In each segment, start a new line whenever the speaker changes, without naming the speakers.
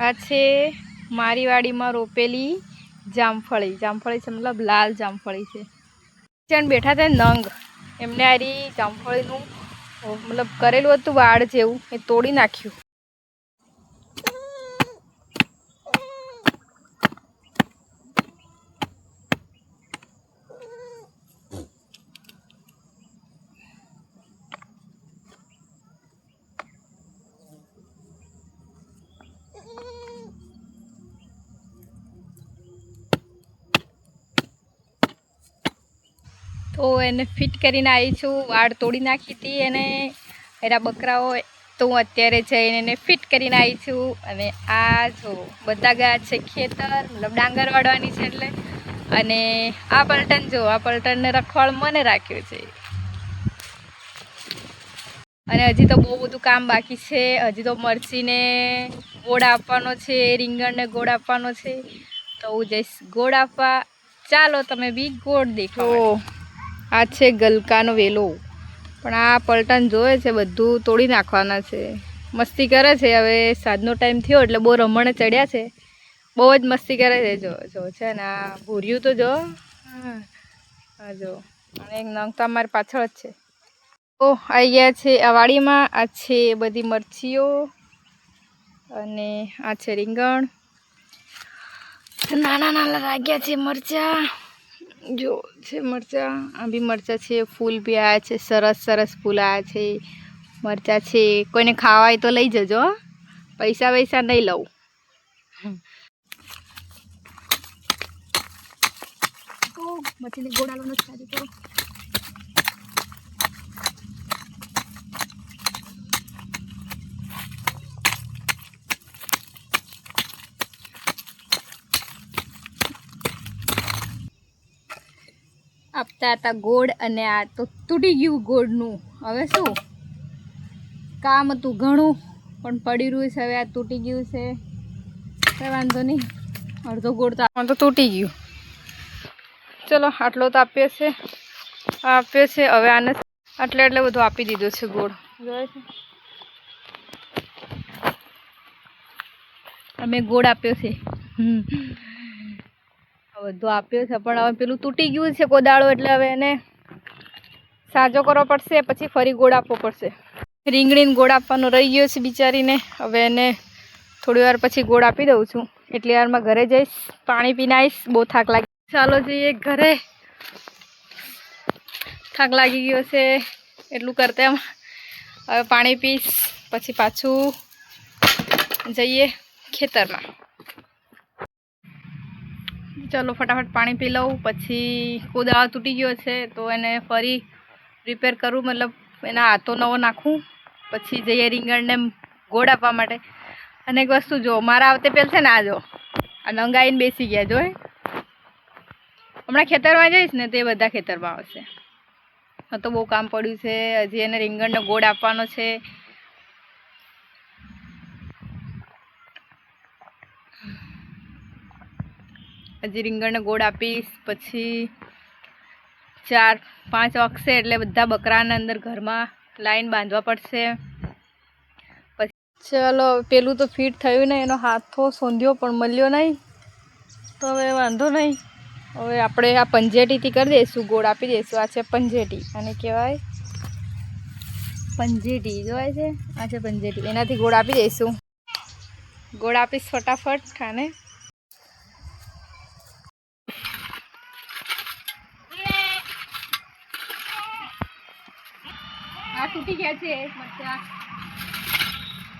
આ છે મારી વાડીમાં રોપેલી જામફળી. જામફળી છે, મતલબ લાલ જામફળી છે. જણ બેઠા હતા નંગ. એમને આરી જામફળીનું, મતલબ કરેલું હતું વાડ જેવું, એ તોડી નાખ્યું. તો એને ફિટ કરીને આવી છું, વાળ તોડી નાખી હતી અને એના બકરાઓ, તો હું અત્યારે જઈને એને ફિટ કરીને આવી છું. અને આ જો, બધા ગયા છે ખેતર, મતલબ ડાંગર વાળવાની છે એટલે. અને આ પલટન જો, આ પલટનને રખવાળ મને રાખ્યો છે. અને હજી તો બહુ બધું કામ બાકી છે. હજી તો મરચીને ગોળ આપવાનો છે, રીંગણને ગોળ આપવાનો છે. તો હું જઈશ ગોળ આપવા. ચાલો તમે બી ગોળ દેખો આ છે ગલકાનો વેલો. પણ આ પલટન જોવે છે, બધું તોડી નાખવાના છે. મસ્તી કરે છે, હવે સાંજનો ટાઈમ થયો એટલે બહુ રમણે ચડ્યા છે. બહુ જ મસ્તી કરે છે, જો જો છે ને, આ ભૂર્યું તો જો. હા હા જો. અને એક નંગ તો અમારી પાછળ જ છે. તો આવી ગયા છે આ વાડીમાં આ છે બધી મરચીઓ અને આ છે રીંગણ. નાના નાના લાગ્યા છે મરચાં. જો છે મરચાં, આ બી મરચાં છે, ફૂલ બી આવ્યા છે, સરસ સરસ ફૂલ આવ્યા છે. મરચાં છે, કોઈને ખાવા હોય તો લઈ જજો. પૈસા વૈસા નહીં લઉં. મચ્છીને ગોળાલો નથી ખાધી તો આપતા હતા ગોળ અને આ તો તૂટી ગયું ગોળનું. હવે શું? કામ હતું ઘણું, પણ પડી રહ્યું છે હવે આ તૂટી ગયું છે. કંઈ વાંધો નહીં, અડધો ગોળ તો તો તૂટી ગયું. ચલો, આટલો તો આપ્યો છે. આપ્યો છે હવે આને આટલે એટલે બધું આપી દીધું છે ગોળ. જોયે છે? અમે ગોળ આપ્યો છે. હમ. બધું આપ્યો છે. પણ હવે પેલું તૂટી ગયું છે કોદાળો એટલે હવે એને સાજો કરવો પડશે, પછી ફરી ગોળ આપવો પડશે. રીંગણીને ગોળ આપવાનો રહી ગયો છે બિચારીને. હવે એને થોડી વાર પછી ગોળ આપી દઉં છું. એટલી વારમાં ઘરે જઈશ, પાણી પીને આવીશ બહુ થાક લાગી ચાલો જઈએ ઘરે. થાક લાગી ગયો છે, એટલું કરતા એમ. હવે પાણી પીશ, પછી પાછું જઈએ ખેતરમાં. ચાલો ફટાફટ પાણી પી લઉં. પછી કોદાળો તૂટી ગયો છે, તો એને ફરી રિપેર કરું. મતલબ એના હાથો નવો નાખું. પછી જઈએ રીંગણને ગોળ આપવા માટે. અને એક વસ્તુ જો, મારા આવતે પેલ છે ને આ જો, આ નંગાઈને બેસી ગયા જો હમણાં ખેતરમાં જઈશ ને તે બધા ખેતરમાં આવશે. તો બહુ કામ પડ્યું છે. હજી એને રીંગણનો ગોળ આપવાનો છે. હજી રીંગણને ગોળ આપીશ, પછી ચાર, પાંચ વાગશે એટલે બધા બકરાના અંદર ઘરમાં લાઈન બાંધવા પડશે. પછી ચલો, પેલું તો ફિટ થયું નહીં, એનો હાથો સોંધ્યો, પણ મળ્યો નહીં. તો હવે વાંધો નહીં. હવે આપણે આ પંજેટીથી કરી દઈશું, ગોળ આપી દઈશું. આ છે પંજેટી. આને કહેવાય પંજેટી. જોવાય છે? આ છે પંજેટી. એનાથી ગોળ આપી દઈશું. ગોળ આપીશ ફટાફટ, ખાને. તૂટી ગયા છે મરચા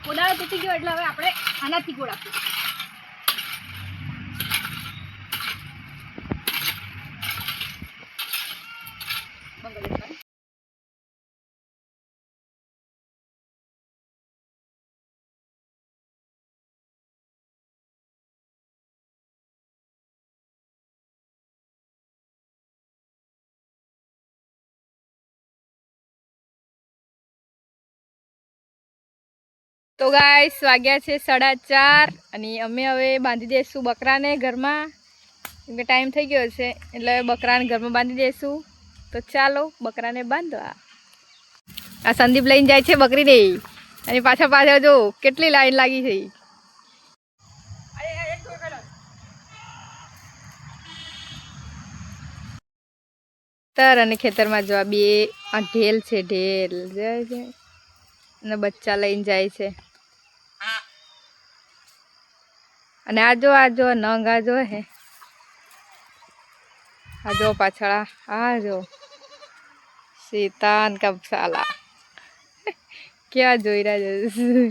કોદાળો તૂટી ગયો એટલે હવે આપણે આનાથી ગોળ આપીએ તો ગાય વાગ્યા છે સાડા ચાર અને અમે હવે બાંધી દઈશું બકરાને ઘરમાં. કેમ કે ટાઈમ થઈ ગયો છે, એટલે હવે બકરાને ઘરમાં બાંધી દઈશું તો ચાલો બકરાને બાંધવા. આ સંદીપ લઈને જાય છે બકરીને. અને પાછા પાછા જો કેટલી લાઈન લાગી છે. તર અને ખેતરમાં જોવા બે, આ ઢેલ છે, ઢેલ. જાય છે અને બચ્ચા લઈને જાય છે. અને આ જો આ જો નંગ આ જો હે. આ જો પાછળ આ- આ જો. શેતાન કપસાલા ક્યાં જોઈ રહ્યા છે?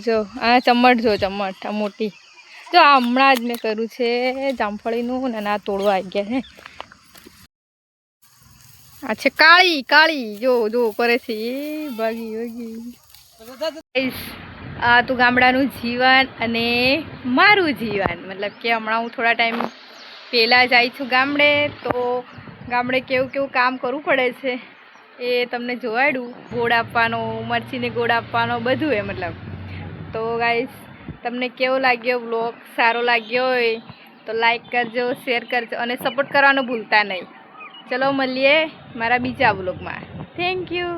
જો આ ચમટ જો ચમટ આ મોટી. જો આ હમણાં જ મેં કર્યું છે જામફળીનું અને આ તોડવા આવી ગયા છે. આ છે કાળી કાળી. જો જો કરે છે ભાગી. ભાગી તો ગામડાનું જીવન અને મારું જીવન. મતલબ કે હમણાં હું થોડા ટાઈમ પહેલાં જાય છું ગામડે, તો ગામડે કેવું કેવું કામ કરવું પડે છે એ તમને જોવાડું. ગોળ આપવાનો, મરચીને ગોળ આપવાનો બધું એ મતલબ. તો ગાઈસ તમને કેવો લાગ્યો વ્લોગ સારો લાગ્યો હોય તો લાઈક કરજો શેર કરજો અને સપોર્ટ કરવાનું ભૂલતા નહીં. ચલો મળીએ મારા બીજા વ્લોગમાં થેન્ક યુ